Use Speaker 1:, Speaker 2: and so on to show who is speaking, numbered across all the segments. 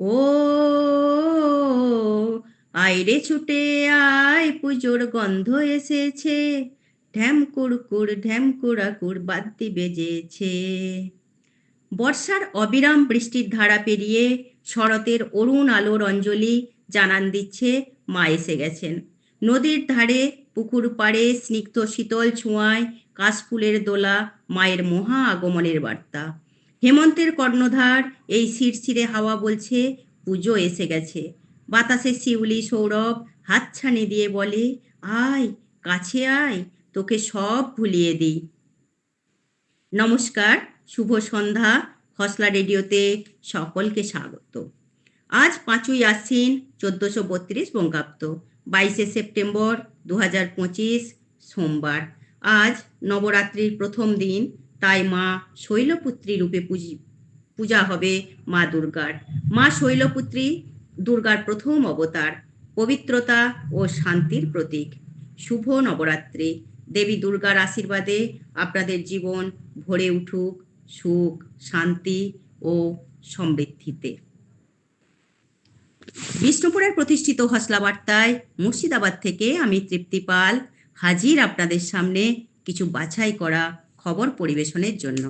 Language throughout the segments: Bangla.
Speaker 1: ও, আইরে ছুটে আয়, পুজোর গন্ধ এসেছে। ঢ্যাম কুড়কুড়, ঢ্যাম কুড়াকুড় বাদ্যি বেজেছে। বর্ষার অবিরাম বৃষ্টির ধারা পেরিয়ে শরতের অরুণ আলোর অঞ্জলি জানান দিচ্ছে মা এসে গেছেন। নদীর ধারে, পুকুর পাড়ে, স্নিগ্ধ শীতল ছোঁয়ায় কাশফুলের দোলা, মায়ের মহা আগমনের বার্তা। হেমন্তের কর্ণধার এই শিরশিরে হাওয়া বলছে, পুজো এসে গেছে। বাতাসে শিউলি সৌরভ হাতছানি দিয়ে বলে, আয়, কাছে আয়, তোকে সব ভুলিয়ে দিই। নমস্কার, শুভ সন্ধ্যা, খসলা রেডিওতে সকলকে স্বাগত। আজ পাঁচই আশ্বিন, চোদ্দশো বত্রিশ বঙ্গাব্দ, বাইশে সেপ্টেম্বর দু হাজার পঁচিশ সোমবার। আজ নবরাত্রির প্রথম দিন তাই মা শৈলপুত্রী রূপে পুজি পূজা হবে মা দুর্গার। মা শৈলপুত্রী দুর্গার প্রথম অবতার, পবিত্রতা ও শান্তির প্রতীক। শুভ নবরাত্রি। দেবী দুর্গার আশীর্বাদে আপনাদের জীবন ভরে উঠুক সুখ, শান্তি ও সমৃদ্ধিতে। বিষ্ণুপুরের প্রতিষ্ঠিত হসলা বার্তায় মুর্শিদাবাদ থেকে আমি তৃপ্তি পাল। হাজির আপনাদের সামনে কিছু বাছাই করা খবর পরিবেশনের জন্য।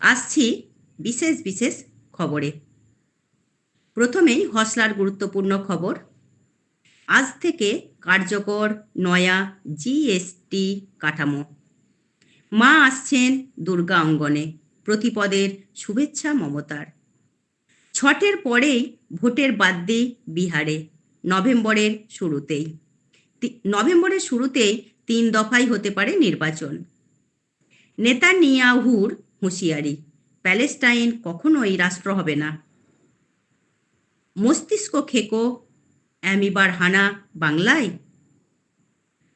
Speaker 1: আসছি বিশেষ বিশেষ খবরে। প্রথমেই হসলার গুরুত্বপূর্ণ খবর। আজ থেকে কার্যকর নয়া জিএসটি কাঠামো। মা আসছেন দুর্গা অঙ্গনে, প্রতিপদের শুভেচ্ছা মমতার। ছটের পরেই ভোটের বাদ্যি বিহারে, নভেম্বরের শুরুতেই। নভেম্বরের শুরুতেই তিন দফাই হতে পারে নির্বাচন। নেতানিয়াহুর হুঁশিয়ারি, প্যালেস্টাইন কখনোই রাষ্ট্র হবে না। মস্তিষ্ক খেকো, অ্যামিবার হানা বাংলায়?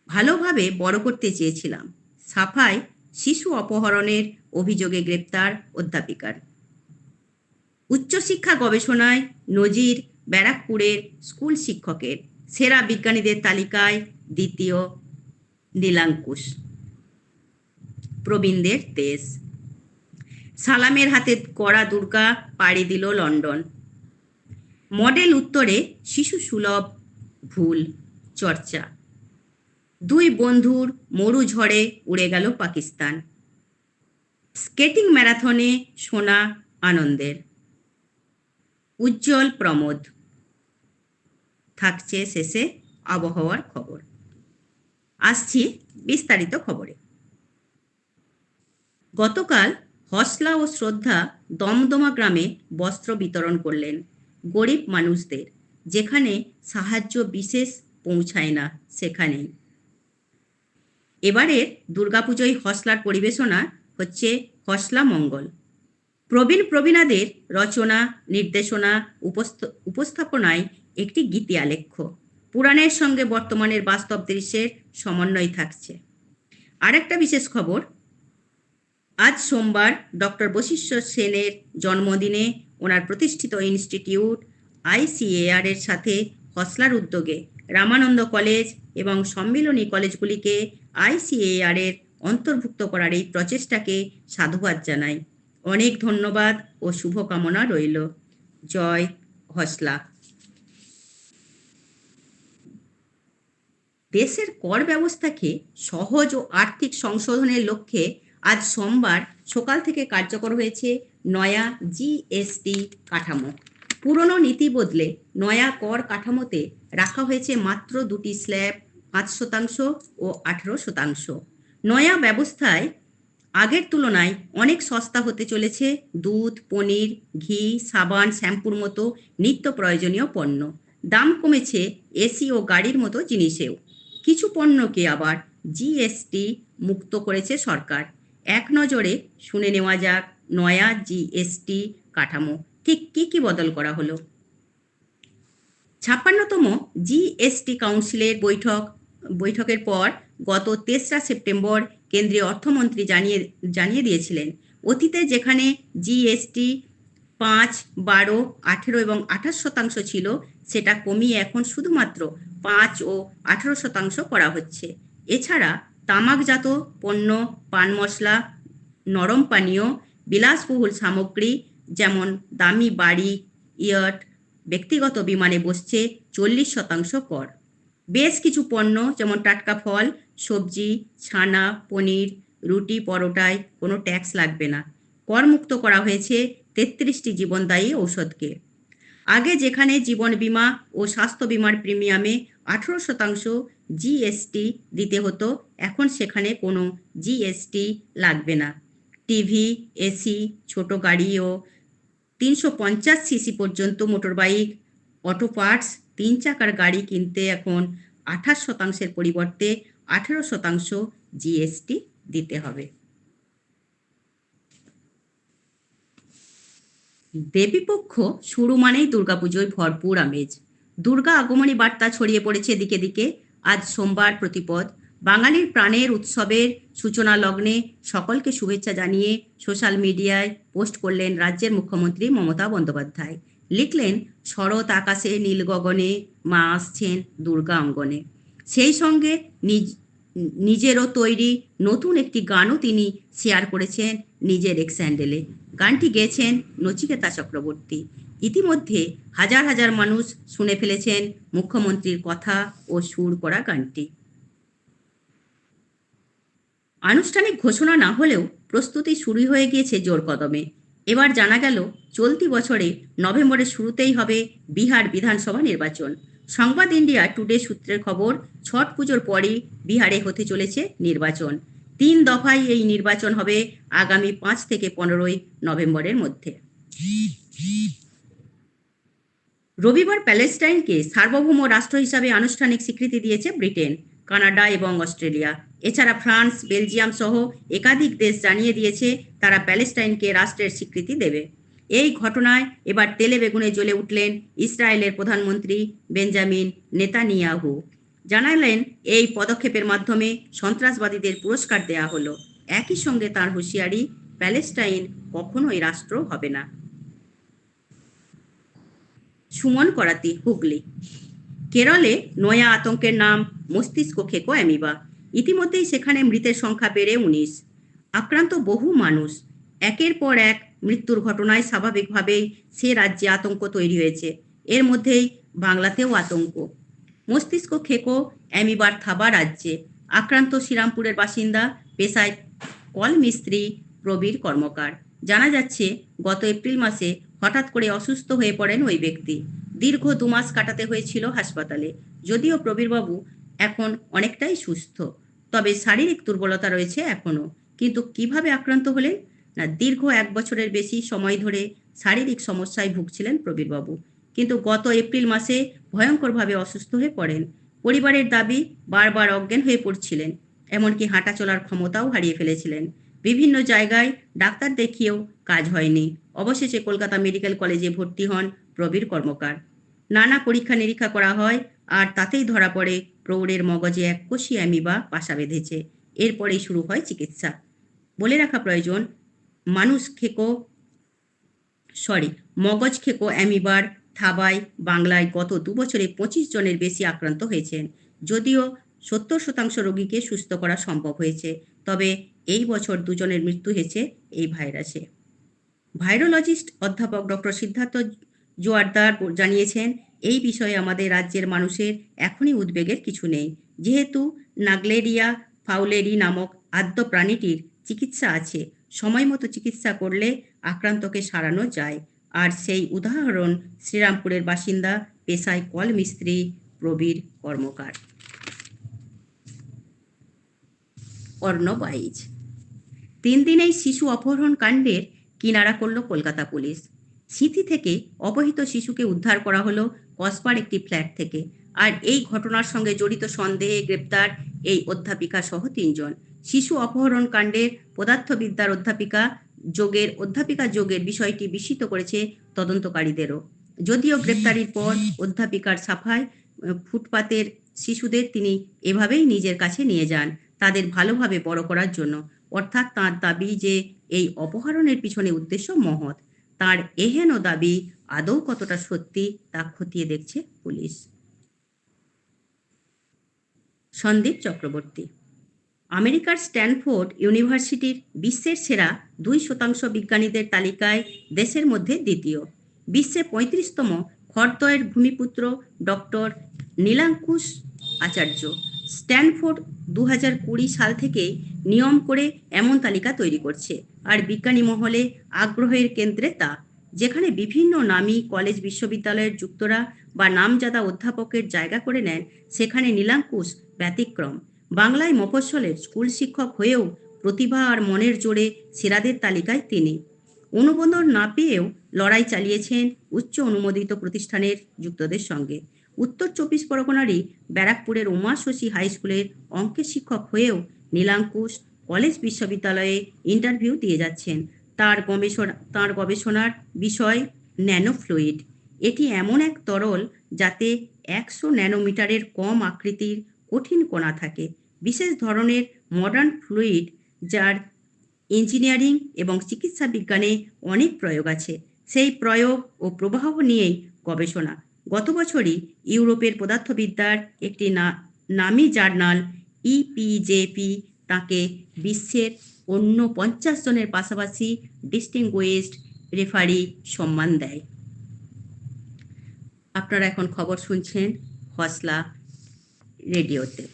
Speaker 1: ভালোভাবে বড় করতে চেয়েছিলাম। সাফাই শিশু অপহরণের অভিযোগে গ্রেপ্তার অধ্যাপিকার। উচ্চশিক্ষা গবেষণায় নজির ব্যারাকপুরের স্কুল শিক্ষকের সেরা বিজ্ঞানীদের তালিকায় দ্বিতীয় নীলাঙ্কুশ। প্রবীণদের দেশ সালামের হাতে কড়া দুর্গা পাড়ি দিল লন্ডন। মডেল উত্তরে শিশু সুলভ ভুল চর্চা। দুই বন্ধুর মরু ঝড়ে উড়ে গেল পাকিস্তান। স্কেটিং ম্যারাথনে সোনা আনন্দের। উজ্জ্বল প্রমোদ। থাকছে শেষে আবহাওয়ার খবর। আসছি বিস্তারিত খবরে। গতকাল হসলা ও শ্রদ্ধা দমদমা গ্রামে বস্ত্র বিতরণ করলেন গরিব মানুষদের, যেখানে সাহায্য বিশেষ পৌঁছায় না সেখানেই। এবারের দুর্গাপুজোয় হসলার পরিবেশনা হচ্ছে হসলা মঙ্গল। প্রবীণ প্রবীণাদের রচনা, নির্দেশনা, উপস্থ- উপস্থাপনায় একটি গীতি আলেখ্য পুরাণের সঙ্গে বর্তমানের বাস্তব দৃশ্যের সমন্বয় থাকছে। আরেকটা বিশেষ খবর আজ সোমবার ডক্টর বশিষ্ঠ সেনের জন্মদিনে ওনার প্রতিষ্ঠিত ইনস্টিটিউট আইসিএআর এর সাথে হসলার উদ্যোগে রামানন্দ কলেজ এবং সম্মিলনী কলেজগুলিকে আইসিএআর এর অন্তর্ভুক্ত করার এই প্রচেষ্টাকে সাধুবাদ জানাই। অনেক ধন্যবাদ ও শুভকামনা রইল। জয় হসলা। দেশের কর ব্যবস্থাকে সহজ ও আর্থিক সংশোধনের লক্ষ্যে আজ সোমবার সকাল থেকে কার্যকর হয়েছে নয়া জিএসটি কাঠামো। পুরনো নীতি বদলে নয়া কর কাঠামোতে রাখা হয়েছে মাত্র দুটি স্ল্যাব, পাঁচ শতাংশ ও আঠেরো শতাংশ। নয়া ব্যবস্থায় আগের তুলনায় অনেক সস্তা হতে চলেছে দুধ, পনির, ঘি, সাবান, শ্যাম্পুর মতো নিত্য প্রয়োজনীয় পণ্য। দাম কমেছে এসি ও গাড়ির মতো জিনিসেও। কিছু পণ্যকে আবার জিএসটি মুক্ত করেছে সরকার। এক নজরে শুনে নেওয়া যাক নয়া জিএসটি কাঠামো। ঠিক কি কি বদল করা হলো? ছাপ্পান্নতম জিএসটি কাউন্সিলের বৈঠক। বৈঠকের পর গত তেসরা সেপ্টেম্বর কেন্দ্রীয় অর্থমন্ত্রী জানিয়ে জানিয়ে দিয়েছিলেন, অতীতে যেখানে জিএসটি পাঁচ, বারো, আঠেরো এবং আঠাশ শতাংশ ছিল, সেটা কমিয়ে এখন শুধুমাত্র পাঁচ ও আঠেরো শতাংশ করা হচ্ছে। এছাড়া তামাকজাত পণ্য, পান মশলা, নরম পানীয়, বিলাসবহুল সামগ্রী, যেমন দামি বাড়ি, ইয়াট, ব্যক্তিগত বিমানে বসছে চল্লিশ শতাংশ কর। বেশ কিছু পণ্য, যেমন টাটকা ফল, সবজি, ছানা, পনির, রুটি, পরোটায় কোনো ট্যাক্স লাগবে না। করমুক্ত করা হয়েছে তেত্রিশটি জীবনদায়ী ঔষধকে। আগে যেখানে জীবন বিমা ও স্বাস্থ্য বিমার প্রিমিয়ামে আঠেরো শতাংশ জিএসটি দিতে হতো। এখন সেখানে কোনো জিএসটি লাগবে না। টিভি এসি ছোট গাড়িও, তিনশো পঞ্চাশ সিসি পর্যন্ত মোটরবাইক অটো পার্টস তিন চাকার গাড়ি কিনতে এখন আঠাশ শতাংশের পরিবর্তে আঠেরো শতাংশ জিএসটি দিতে হবে। দেবীপক্ষ শুরু মানেই দুর্গাপুজোয় ভরপুর আমেজ। দুর্গা আগমনী বার্তা ছড়িয়ে পড়েছে দিকে দিকে আজ সোমবার প্রতিপদ। বাঙালির প্রাণের উৎসবের সূচনা লগ্নে সকলকে শুভেচ্ছা জানিয়ে সোশ্যাল মিডিয়ায় পোস্ট করলেন রাজ্যের মুখ্যমন্ত্রী মমতা বন্দ্যোপাধ্যায়। লিখলেন, শরৎ আকাশে নীল গগনে মা আসছেন দুর্গা অঙ্গনে। সেই সঙ্গে নিজ, নিজেরও তৈরি নতুন একটি গানও তিনি শেয়ার করেছেন নিজের এক্স হ্যান্ডেলে গানটি গেয়েছেন নচিকেতা চক্রবর্তী। ইতিমধ্যে হাজার হাজার মানুষ শুনে ফেলেছেন মুখ্যমন্ত্রীর কথা ও সুর করা গানটি। আনুষ্ঠানিক ঘোষণা না হলেও প্রস্তুতি শুরু হয়ে গিয়েছে জোর কদমে। এবার জানা গেল, চলতি বছরে নভেম্বরের শুরুতেই হবে বিহার বিধানসভা নির্বাচন। সংবাদ ইন্ডিয়া টুডে সূত্রের খবর, ছট পুজোর পরই বিহারে হতে চলেছে নির্বাচন। তিন দফায় এই নির্বাচন হবে আগামী পাঁচ থেকে পনেরোই নভেম্বরের মধ্যে। রবিবার প্যালেস্টাইনকে সার্বভৌম রাষ্ট্র হিসাবে আনুষ্ঠানিক স্বীকৃতি দিয়েছে ব্রিটেন, কানাডা এবং অস্ট্রেলিয়া। এছাড়া ফ্রান্স, বেলজিয়াম সহ একাধিক দেশ জানিয়ে দিয়েছে তারা প্যালেস্টাইনকে রাষ্ট্রের স্বীকৃতি দেবে। এই ঘটনায় এবার তেলে বেগুনে জ্বলে উঠলেন ইসরায়েলের প্রধানমন্ত্রী বেঞ্জামিন নেতানিয়াহু। জানালেন, এই পদক্ষেপের মাধ্যমে সন্ত্রাসবাদীদের পুরস্কার দেয়া হলো। একই সঙ্গে তার হুঁশিয়ারি, প্যালেস্টাইন কখনোই রাষ্ট্র হবে না। সুমন করাতি হুগলি। কেরলে নয়া আতঙ্কের নাম, মস্তিষ্ক খেকো অ্যামিবা। ইতিমধ্যেই সেখানে মৃতের সংখ্যা বেড়ে উনিশ। আক্রান্ত বহু মানুষ। একের পর এক মৃত্যুর ঘটনায় স্বাভাবিকভাবেই সে রাজ্যে আতঙ্ক তৈরি হয়েছে। এর মধ্যেই বাংলাতেও আতঙ্ক। মস্তিষ্ক খেকো অ্যামিবার থাবা রাজ্যে। আক্রান্ত শ্রীরামপুরের বাসিন্দা, পেশায় কল মিস্ত্রি প্রবীর কর্মকার। জানা যাচ্ছে, গত এপ্রিল মাসে হঠাৎ করে অসুস্থ হয়ে পড়েন ওই ব্যক্তি। দীর্ঘ দু মাস কাটাতে হয়েছিল হাসপাতালে। যদিও প্রবীরবাবু এখন অনেকটাই সুস্থ, তবে শারীরিক দুর্বলতা রয়েছে এখনও কিন্তু কীভাবে আক্রান্ত হলেন? না, দীর্ঘ এক বছরের বেশি সময় ধরে শারীরিক সমস্যায় ভুগছিলেন প্রবীরবাবু। কিন্তু গত এপ্রিল মাসে ভয়ঙ্করভাবে অসুস্থ হয়ে পড়েন। পরিবারের দাবি বারবার অজ্ঞান হয়ে পড়ছিলেন, এমনকি হাঁটা চলার ক্ষমতাও হারিয়ে ফেলেছিলেন। বিভিন্ন জায়গায় ডাক্তার দেখিয়েও কাজ হয়নি। অবশেষে কলকাতা মেডিকেল কলেজে ভর্তি হন প্রবীর কর্মকার। নানা পরীক্ষা নিরীক্ষা করা হয়, আর তাতেই ধরা পড়ে প্রৌঢ়ের মগজে এক কোষি অ্যামিবা বাসা বেঁধেছে। এরপরেই শুরু হয় চিকিৎসা। বলে রাখা প্রয়োজন, মানুষ খেকো, সরি, মগজ খেকো অ্যামিবার থাবায় বাংলায় গত দু বছরে পঁচিশ জনের বেশি আক্রান্ত হয়েছেন। যদিও সত্তর শতাংশ রোগীকে সুস্থ করা সম্ভব হয়েছে, তবে এই বছর দুজনের মৃত্যু হয়েছে এই ভাইরাসে। ভাইরোলজিস্ট অধ্যাপক ডক্টর সিদ্ধার্থ জোয়ারদার জানিয়েছেন, এই বিষয়ে আমাদের রাজ্যের মানুষের এখনই উদ্বেগের কিছু নেই। যেহেতু নাগলেরিয়া ফাউলেরি নামক আদ্য প্রাণীটির চিকিৎসা আছে, সময় মতো চিকিৎসা করলে আক্রান্তকে সারানো যায়। আর সেই উদাহরণ শ্রীরামপুরের বাসিন্দা পেশায় কল মিস্ত্রি প্রবীর কর্মকার। অর্ণবাইজ তিন দিনেই শিশু অপহরণ কাণ্ডের কিনারা করল কলকাতা পুলিশ। স্মৃতি থেকে অপহৃত শিশুকে উদ্ধার করা হলো কসবার একটি ফ্ল্যাট থেকে। আর এই ঘটনার সঙ্গে জড়িত সন্দেহে গ্রেপ্তার এই অধ্যাপিকা সহ তিনজন। শিশু অপহরণ কাণ্ডের পদার্থবিদ্যার অধ্যাপিকা যোগের অধ্যাপিকা যোগের বিষয়টি বিস্মিত করেছে তদন্তকারীদেরও। যদিও গ্রেপ্তারির পর অধ্যাপিকার সাফায় ফুটপাতের শিশুদের তিনি এভাবেই নিজের কাছে নিয়ে যান, তাদের ভালোভাবে বড় করার জন্য। অর্থাৎ তাঁর দাবি যে এই অপহরণের পিছনে উদ্দেশ্য মহৎ। তার এহেন দাবি আদৌ কতটা সত্যি তা খতিয়ে দেখছে পুলিশ। সন্দীপ চক্রবর্তী। আমেরিকার স্ট্যানফোর্ড ইউনিভার্সিটির বিশ্বের সেরা দুই শতাংশ বিজ্ঞানীদের তালিকায় দেশের মধ্যে দ্বিতীয়। বিশ্বে পঁয়ত্রিশতম হরদয়ের ভূমিপুত্র ডক্টর নীলাঙ্কুশ আচার্য। স্ট্যানফোর্ড দু হাজার কুড়ি সাল থেকে নিয়ম করে এমন তালিকা তৈরি করছে। আর বিজ্ঞানী মহলে আগ্রহের কেন্দ্রে তা, যেখানে বিভিন্ন নামী কলেজ বিশ্ববিদ্যালয়ের যুক্তরা বা নামজাদা অধ্যাপকের জায়গা করে নেন, সেখানে নীলাঙ্কুশ ব্যতিক্রম। বাংলায় মফস্বলের স্কুল শিক্ষক হয়েও প্রতিভা আর মনের জোরে সেরাদের তালিকায় তিনি। অনুমোদন না পেয়েও লড়াই চালিয়েছেন উচ্চ অনুমোদিত প্রতিষ্ঠানের যুক্তদের সঙ্গে। উত্তর চব্বিশ পরগনারই ব্যারাকপুরের উমা শশী হাই স্কুলের অঙ্কের শিক্ষক হয়েও নীলাঙ্কুশ কলেজ বিশ্ববিদ্যালয়ে ইন্টারভিউ দিয়ে যাচ্ছেন। তার গবেষণা, তার গবেষণার বিষয় ন্যানোফ্লুইড। এটি এমন এক তরল যাতে একশো ন্যানোমিটারের কম আকৃতির কঠিন কণা থাকে। বিশেষ ধরনের মডার্ন ফ্লুইড যার ইঞ্জিনিয়ারিং এবং চিকিৎসা বিজ্ঞানে অনেক প্রয়োগ আছে। সেই প্রয়োগ ও প্রবাহ নিয়েই গবেষণা। গত বছরই ইউরোপের পদার্থবিদ্যার একটি নামী জার্নাল ইপিজেপি তাকে বিশ্বের অন্য পঞ্চাশ জনের পাশাপাশি ডিস্টিংগুইশড রেফারি সম্মান দেয়। আপনারা এখন খবর শুনছেন হসলা রেডিওতে।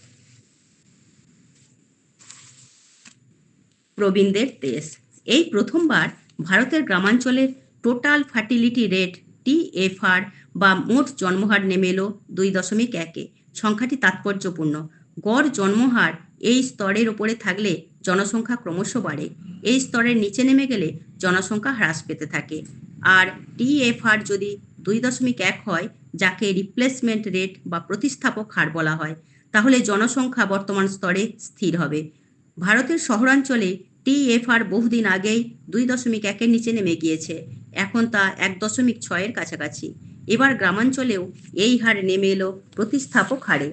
Speaker 1: প্রবীণদের দেশ। এই প্রথমবার ভারতের গ্রামাঞ্চলের টোটাল ফার্টিলিটি রেট টিএফআর বা মোট জন্মহার নেমে এলো দুই দশমিক একে। সংখ্যাটি তাৎপর্যপূর্ণ। গড় জন্মহার এই স্তরের ওপরে থাকলে জনসংখ্যা ক্রমশ বাড়ে। এই স্তরের নিচে নেমে গেলে জনসংখ্যা হ্রাস পেতে থাকে। আর টিএফআর যদি দুই দশমিক এক হয়, যাকে রিপ্লেসমেন্ট রেট বা প্রতিস্থাপক হার বলা হয়, তাহলে জনসংখ্যা বর্তমান স্তরে স্থির হবে। ভারতের শহরাঞ্চলে টিএফআর বহুদিন আগেই দুই দশমিক একের নিচে নেমে গিয়েছে। এখন তা এক দশমিক ছয়ের কাছাকাছি। এবার গ্রামাঞ্চলেও এই হার নেমে এলো প্রতিস্থাপক হারে।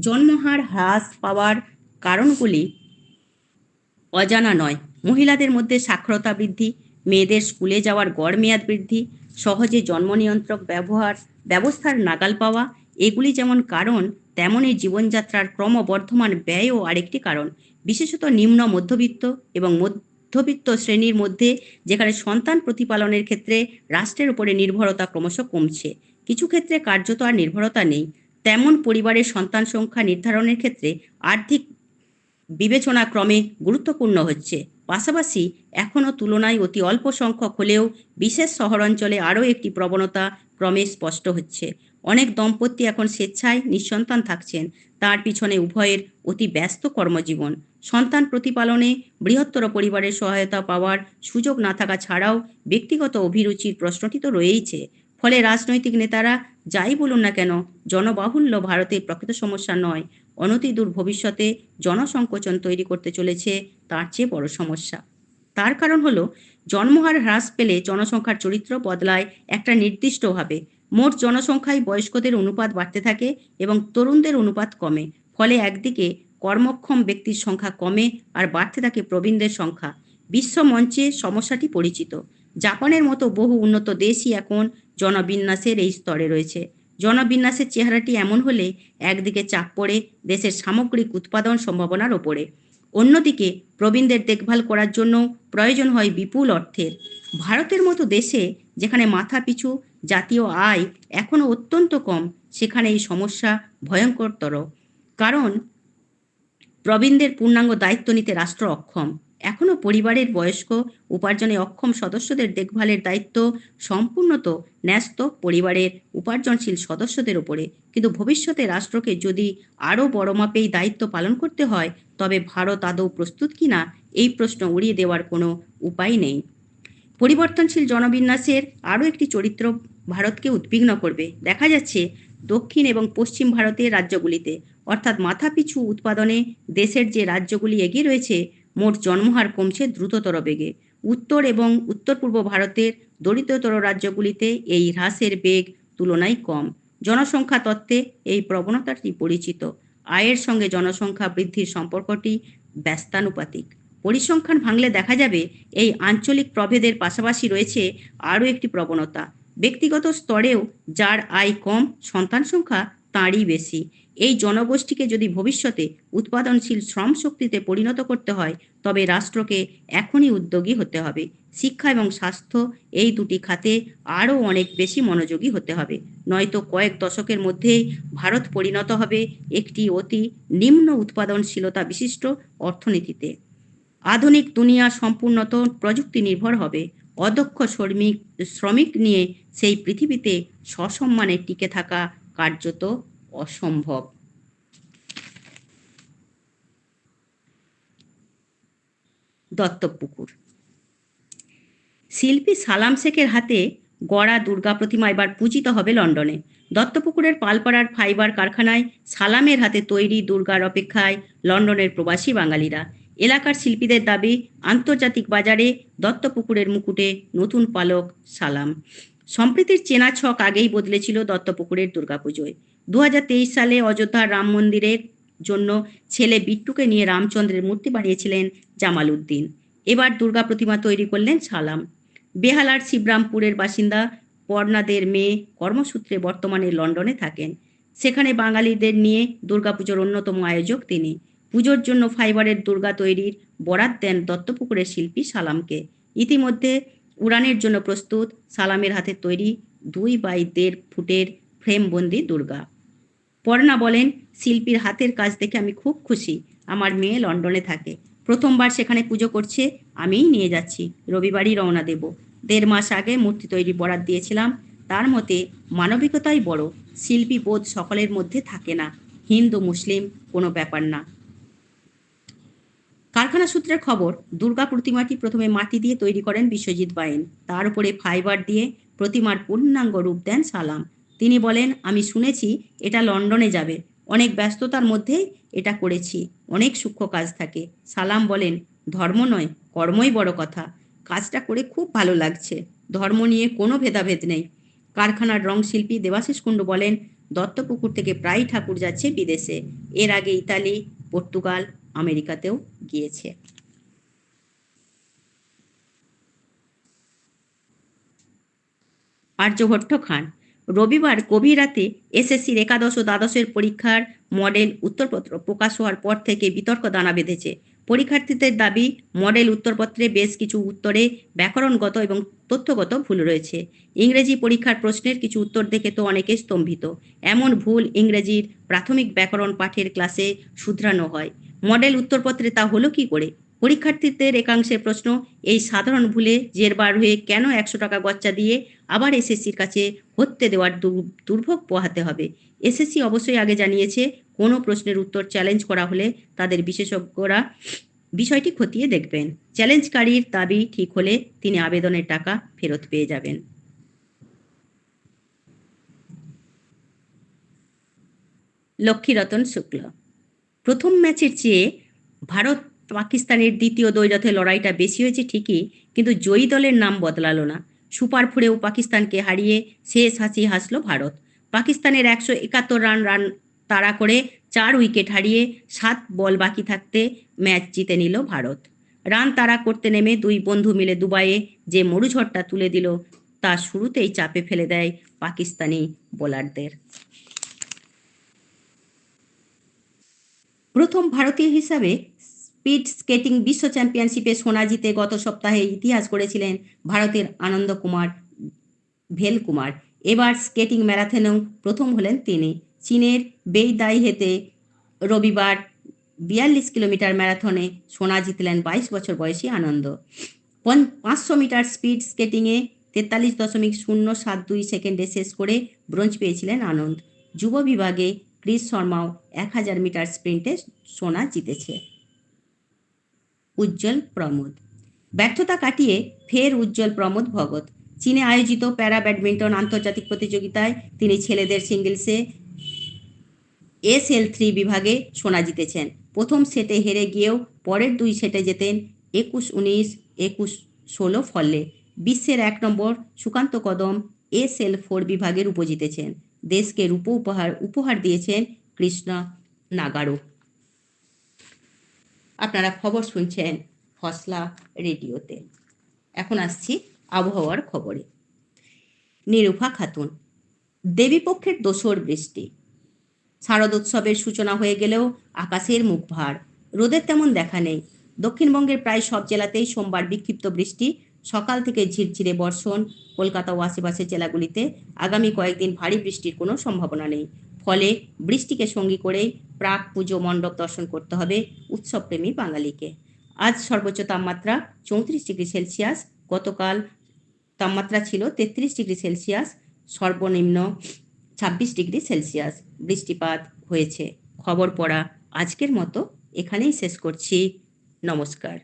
Speaker 1: জন্মহার হ্রাস পাওয়ার কারণগুলি অজানা নয়। মহিলাদের মধ্যে সাক্ষরতা বৃদ্ধি, মেয়েদের স্কুলে যাওয়ার গড় মেয়াদ বৃদ্ধি, সহজে জন্ম নিয়ন্ত্রক ব্যবহার, ব্যবস্থার নাগাল পাওয়া, এগুলি যেমন কারণ, তেমনই জীবনযাত্রার ক্রমবর্ধমান ব্যয়ও আরেকটি কারণ। বিশেষত নিম্ন মধ্যবিত্ত এবং মধ্যবিত্ত শ্রেণির মধ্যে, যেখানে সন্তান প্রতিপালনের ক্ষেত্রে রাষ্ট্রের উপরে নির্ভরতা ক্রমশ কমছে। কিছু ক্ষেত্রে কার্যত আর নির্ভরতা নেই। তেমন পরিবারের সন্তান সংখ্যা নির্ধারণের ক্ষেত্রে আর্থিক বিবেচনা ক্রমে গুরুত্বপূর্ণ হচ্ছে। পাশাপাশি এখনও তুলনায় অতি অল্প সংখ্যক হলেও বিশেষ শহরাঞ্চলে আরও একটি প্রবণতা ক্রমে স্পষ্ট হচ্ছে। অনেক দম্পতি এখন স্বেচ্ছায় নিঃসন্তান থাকছেন। তার পিছনে উভয়ের অতি ব্যস্ত কর্মজীবন। সন্তান প্রতিপালনে বৃহত্তর পরিবারের সহায়তা পাওয়ার সুযোগ না থাকা ছাড়াও ব্যক্তিগত অভিরুচির প্রশ্নটি তো রয়েইছে। ফলে রাজনৈতিক নেতারা যাই বলুন না কেন, জনবাহুল্য ভারতের প্রকৃত সমস্যা নয়। অনতিদূর ভবিষ্যতে জনসংকোচন তৈরি করতে চলেছে তার চেয়ে বড় সমস্যা। তার কারণ হলো, জন্মহার হ্রাস পেলে জনসংখ্যার চরিত্র বদলায় একটা নির্দিষ্টভাবে। মোট জনসংখ্যায় বয়স্কদের অনুপাত বাড়তে থাকে এবং তরুণদের অনুপাত কমে। ফলে একদিকে কর্মক্ষম ব্যক্তির সংখ্যা কমে আর বাড়তে থাকে প্রবীণদের সংখ্যা। বিশ্ব মঞ্চে সমস্যাটি পরিচিত। জাপানের মতো বহু উন্নত দেশই এখন জনবিন্যাসের এই স্তরে রয়েছে। জনবিন্যাসের চেহারাটি এমন হলে একদিকে চাপ পড়ে দেশের সামগ্রিক উৎপাদন সম্ভাবনার ওপরে। অন্যদিকে প্রবীণদের দেখভাল করার জন্য প্রয়োজন হয় বিপুল অর্থের। ভারতের মতো দেশে যেখানে মাথা পিছু, জাতীয় আয় এখনও অত্যন্ত কম, সেখানে এই সমস্যা ভয়ঙ্করতর। কারণ প্রবীণদের পূর্ণাঙ্গ দায়িত্ব নিতে রাষ্ট্র অক্ষম। এখনও পরিবারের বয়স্ক, উপার্জনে অক্ষম সদস্যদের দেখভালের দায়িত্ব সম্পূর্ণত ন্যস্ত পরিবারের উপার্জনশীল সদস্যদের ওপরে। কিন্তু ভবিষ্যতে রাষ্ট্রকে যদি আরও বড় মাপেই দায়িত্ব পালন করতে হয়, তবে ভারত আদৌ প্রস্তুত কিনা, এই প্রশ্ন উড়িয়ে দেওয়ার কোনো উপায় নেই। পরিবর্তনশীল জনবিন্যাসের আরও একটি চরিত্র ভারতকে উদ্বিগ্ন করবে। দেখা যাচ্ছে দক্ষিণ এবং পশ্চিম ভারতের রাজ্যগুলিতে অর্থাৎ মাথাপিছু উৎপাদনে দেশের যে রাজ্যগুলি এগিয়ে রয়েছে, মোট জন্মহার কমছে দ্রুততর বেগে। উত্তর এবং উত্তর পূর্ব ভারতের দরিদ্রতর রাজ্যগুলিতে এই হ্রাসের বেগ তুলনায় কম। জনসংখ্যা তত্ত্বে এই প্রবণতাটি পরিচিত। আয়ের সঙ্গে জনসংখ্যা বৃদ্ধির সম্পর্কটি ব্যস্তানুপাতিক। পরিসংখ্যান ভাঙলে দেখা যাবে, এই আঞ্চলিক প্রভেদের পাশাপাশি রয়েছে আরও একটি প্রবণতা। ব্যক্তিগত স্তরেও যার আয় কম, সন্তান সংখ্যা তাঁরই বেশি। এই জনগোষ্ঠীকে যদি ভবিষ্যতে উৎপাদনশীল শ্রম শক্তিতে পরিণত করতে হয়, তবে রাষ্ট্রকে এখনই উদ্যোগী হতে হবে। শিক্ষা এবং স্বাস্থ্য এই দুটি খাতে আরও অনেক বেশি মনোযোগী হতে হবে। নয়তো কয়েক দশকের মধ্যেই ভারত পরিণত হবে একটি অতি নিম্ন উৎপাদনশীলতা বিশিষ্ট অর্থনীতিতে। আধুনিক দুনিয়া সম্পূর্ণত প্রযুক্তি নির্ভর হবে। অদক্ষ শ্রমিক শ্রমিক নিয়ে সেই পৃথিবীতে সসম্মানে টিকে থাকা কার্যত অসম্ভব। দত্তপুকুর। শিল্পী সালাম শেখের হাতে গড়া দুর্গা প্রতিমা এবার পূজিত হবে লন্ডনে। দত্তপুকুরের পালপাড়ার ফাইবার কারখানায় সালামের হাতে তৈরি দুর্গার অপেক্ষায় লন্ডনের প্রবাসী বাঙালিরা। এলাকার শিল্পীদের দাবি, আন্তর্জাতিক বাজারে দত্তপুকুরের মুকুটে নতুন পালক সালাম। সম্প্রীতির চেনা ছক আগেই বদলেছিল দত্তপুকুরের দুর্গাপুজোয়। দু সালে অযোধ্যার রাম মন্দিরের জন্য ছেলে বিট্টুকে নিয়ে রামচন্দ্রের মূর্তি বানিয়েছিলেন জামাল উদ্দিন এবার দুর্গা প্রতিমা তৈরি করলেন সালাম। বেহালার শিবরামপুরের বাসিন্দা পর্ণাদের মেয়ে কর্মসূত্রে বর্তমানে লন্ডনে থাকেন। সেখানে বাঙালিদের নিয়ে দুর্গাপুজোর অন্যতম আয়োজক তিনি। পুজোর জন্য ফাইবারের দুর্গা তৈরির বরাত দেন দত্তপুকুরের শিল্পী সালামকে। ইতিমধ্যে উড়ানের জন্য প্রস্তুত সালামের হাতে তৈরি দুই বাই দেড় ফুটের ফ্রেমবন্দি দুর্গা। পর্ণা বলেন, শিল্পীর হাতের কাজ দেখে আমি খুব খুশি, আমার মেয়ে লন্ডনে থাকে। প্রথমবার সেখানে পুজো করছে, আমিই নিয়ে যাচ্ছি, রবিবারই রওনা দেব। দেড় মাস আগে মূর্তি তৈরি বরাত দিয়েছিলাম, তার মতে মানবিকতাই বড়, শিল্পী বোধ সকলের মধ্যে থাকে না, হিন্দু, মুসলিম কোনো ব্যাপার না। কারখানা সূত্রের খবর, দুর্গা প্রতিমাটি প্রথমে মাটি দিয়ে তৈরি করেন বিশ্বজিৎ বাইন। তার উপরে ফাইবার দিয়ে প্রতিমার পূর্ণাঙ্গ রূপ দেন সালাম। তিনি বলেন, আমি শুনেছি এটা লন্ডনে যাবে। অনেক ব্যস্ততার মধ্যেই এটা করেছি। অনেক সূক্ষ্ম কাজ থাকে। সালাম বলেন, ধর্ম নয়, কর্মই বড় কথা। কাজটা করে খুব ভালো লাগছে। ধর্ম নিয়ে কোনো ভেদাভেদ নেই। কারখানার রং শিল্পী দেবাশিস কুণ্ডু বলেন, দত্তপুকুর থেকে প্রায় ঠাকুর যাচ্ছে বিদেশে। এর আগে ইতালি, পর্তুগাল আমেরিকাতেও গিয়েছে। আর্যভট্ট খান, রবিবার গভীর রাতে এসএসসির একাদশ ও দ্বাদশের পরীক্ষার মডেল উত্তরপত্র প্রকাশ হওয়ার পর থেকে বিতর্ক দানা বেঁধেছে। পরীক্ষার্থীদের দাবি, মডেল উত্তরপত্রে বেশ কিছু উত্তরে ব্যাকরণগত এবং তথ্যগত ভুল রয়েছে। ইংরেজি পরীক্ষার প্রশ্নের কিছু উত্তর দেখে তো অনেকে স্তম্ভিত। এমন ভুল ইংরেজির প্রাথমিক ব্যাকরণ পাঠের ক্লাসে শুধরানো হয়। মডেল উত্তরপত্রে তা হলো কি করে? পরীক্ষার্থীদের একাংশের প্রশ্ন, এই সাধারণ ভুলে জেরবার হয়ে কেন একশো টাকা গচ্চা দিয়ে আবার এসএসসির কাছে হত্যে দেওয়ার দুর্ভোগ পোহাতে হবে? এসএসসি অবশ্যই আগে জানিয়েছে, কোনো প্রশ্নের উত্তর চ্যালেঞ্জ করা হলে তাদের বিশেষজ্ঞরা বিষয়টি খতিয়ে দেখবেন। চ্যালেঞ্জকারীর দাবি ঠিক হলে তিনি আবেদনের টাকা ফেরত পেয়ে যাবেন। লক্ষ্মীরতন শুক্ল প্রথম ম্যাচের চেয়ে ভারত পাকিস্তানের দ্বিতীয় দ্বৈরথে লড়াইটা বেশি হয়েছে ঠিকই, কিন্তু জয়ী দলের নাম বদলালো না। সুপার ফোরেও পাকিস্তানকে হারিয়ে শেষ হাসি হাসল ভারত। পাকিস্তানের একশো একাত্তর রান রান তাড়া করে চার উইকেট হারিয়ে সাত বল বাকি থাকতে ম্যাচ জিতে নিল ভারত। রান তাড়া করতে নেমে দুই বন্ধু মিলে দুবাইয়ে যে মরুঝড়টা তুলে দিল, তা শুরুতেই চাপে ফেলে দেয় পাকিস্তানি বোলারদের। প্রথম ভারতীয় হিসাবে স্পিড স্কেটিং বিশ্ব চ্যাম্পিয়নশিপে সোনা জিতে গত সপ্তাহে ইতিহাস করেছিলেন ভারতের আনন্দ কুমার ভেল কুমার এবার স্কেটিং ম্যারাথনেও প্রথম হলেন তিনি। চীনের বেইদাইহেতে রবিবার বিয়াল্লিশ কিলোমিটার ম্যারাথনে সোনা জিতলেন বাইশ বছর বয়সী আনন্দ। পাঁচশো মিটার স্পিড স্কেটিংয়ে তেতাল্লিশ দশমিক শূন্য সাত দুই সেকেন্ডে শেষ করে ব্রোঞ্জ পেয়েছিলেন আনন্দ। যুব বিভাগে ক্রিস শর্মাও এক হাজার মিটার স্প্রিন্টে সোনা জিতেছে। উজ্জ্বল প্রমোদ। ব্যর্থতা কাটিয়ে ফের উজ্জ্বল প্রমোদ ভগত চীনে আয়োজিত প্যারা ব্যাডমিন্টন আন্তর্জাতিক প্রতিযোগিতায় তিনি ছেলেদের সিঙ্গেলসে এস এল থ্রি বিভাগে সোনা জিতেছেন। প্রথম সেটে হেরে গিয়েও পরের দুই সেটে জেতেন একুশ উনিশ, একুশ ষোলো ফলে। বিশ্বের এক নম্বর সুকান্ত কদম এস এল ফোর বিভাগের উপজিতেছেন দেশকে রূপ উপহার উপহার দিয়েছেন কৃষ্ণা নাগারো। আপনারা খবর শুনছেন ফসলা রেডিওতে। এখন আসছি আবহাওয়ার খবরে। নিরুফা খাতুন দেবীপক্ষের দোসর বৃষ্টি। শারদ উৎসবের সূচনা হয়ে গেলেও আকাশের মুখ ভার রোদের তেমন দেখা নেই। দক্ষিণবঙ্গের প্রায় সব জেলাতেই সোমবার বিক্ষিপ্ত বৃষ্টি সকাল থেকে ঝিরঝিরে বর্ষণ। কলকাতা ও আশেপাশের জেলাগুলিতে আগামী কয়েকদিন ভারী বৃষ্টির কোনো সম্ভাবনা নেই। ফলে বৃষ্টিকে সঙ্গী করেই প্রাক পুজো মণ্ডপ দর্শন করতে হবে উৎসবপ্রেমী বাঙালিকে। আজ সর্বোচ্চ তাপমাত্রা চৌত্রিশ ডিগ্রি সেলসিয়াস, গতকাল তাপমাত্রা ছিল তেত্রিশ ডিগ্রি সেলসিয়াস, সর্বনিম্ন ছাব্বিশ ডিগ্রি সেলসিয়াস বৃষ্টিপাত হয়েছে। খবর পড়া আজকের মতো এখানেই শেষ করছি। নমস্কার।